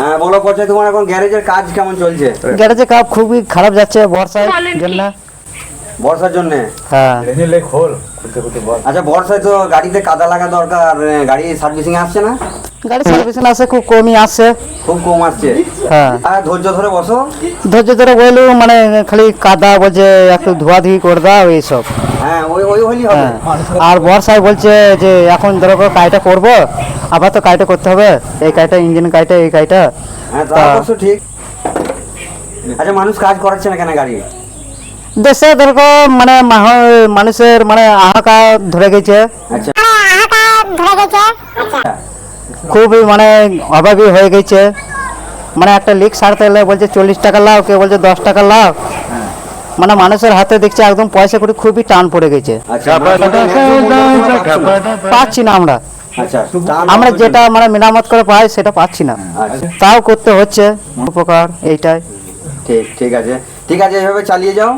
হ্যাঁ বলো পচা তোমার এখন গ্যারেজের কাজ কেমন চলছে? গ্যারেজে কাপ খুবই খারাপ যাচ্ছে বর্ষার জন্য বর্ষার জন্য? হ্যাঁ। আচ্ছা বর্ষায় তো গাড়িতে কাদা লাগা দরকার গাড়ি সার্ভিসিং আসছে না? গাড়ি সার্ভিসিং আসে খুব কমই আসছে। খুব কম আসছে? হ্যাঁ। আর ধৈর্য ধরে বসো। ধৈর্য ধরে বললেও মানে খালি কাদা বলছে একটু ধোয়াধুয়ি করে দাও এইসব। হ্যাঁ ওই ওই হলেই হবে। হ্যাঁ। আর বর্ষায় বলছে যে এখন ধরো কাজটা করব আবার তো কাজটা করতে হবে। এই কাজটা ইঞ্জিন কাজটা এই কাজটা। হ্যাঁ তা তা- অবশ্য ঠিক। আচ্ছা মানুষ কাজ করাচ্ছে না কেন গাড়ি? দেশে ধরো মানে মানুষের মানে আহাকার ধরে গেছে। আচ্ছা। খুবই মানে অভাবী হয়ে গেছে। মানে একটা লিক সারতে গেলে বলছে চল্লিশ টাকা লাভ কেউ বলছে দশ টাকা লাভ মানে মানুষের হাতে দেখছে একদম পয়সা করে খুবই টান পড়ে গেছে। আচ্ছা পাচ্ছি না আমরা। আচ্ছা আমরা যেটা মানে মেরামত করে পাই সেটা পাচ্ছি না। আচ্ছা। তাও করতে হচ্ছে। উপকার এইটাই। ঠিক ঠিক আছে। ঠিক আছে এভাবে চালিয়ে যাও।